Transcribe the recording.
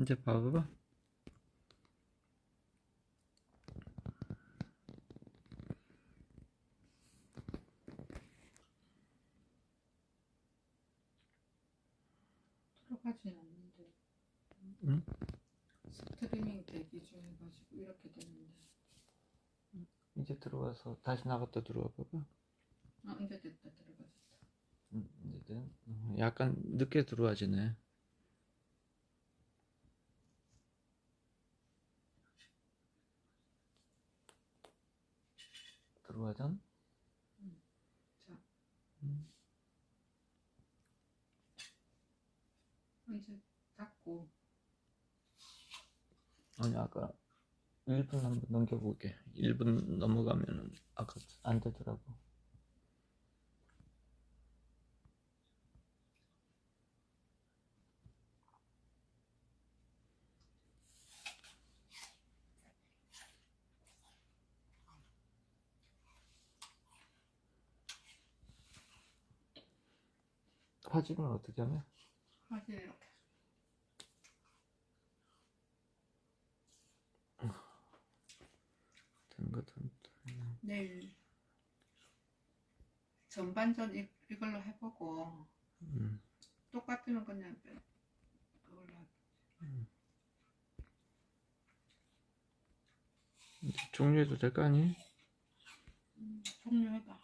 이제 봐봐. 들어가진 않는데 응? 스트리밍 대기 중 해가지고 이렇게 되는데 이제 들어와서 다시 나갔다 들어와 봐봐. 아 이제 됐다 들어가졌다 음, 이제 된- 어, 약간 늦게 들어와지네. 들어와전? 자 음. 어, 이제 닫고. 아니 아까 1분 한번 넘겨볼게. 1분 넘어가면은 아까 안 되더라고 화질은 어떻게 하면? 하지 이렇게 내일 전반전 이, 이걸로 해보고 음. 똑같으면 그냥 빼 그걸로 할 이제 종료해도 될 거 아니? 음, 종료해봐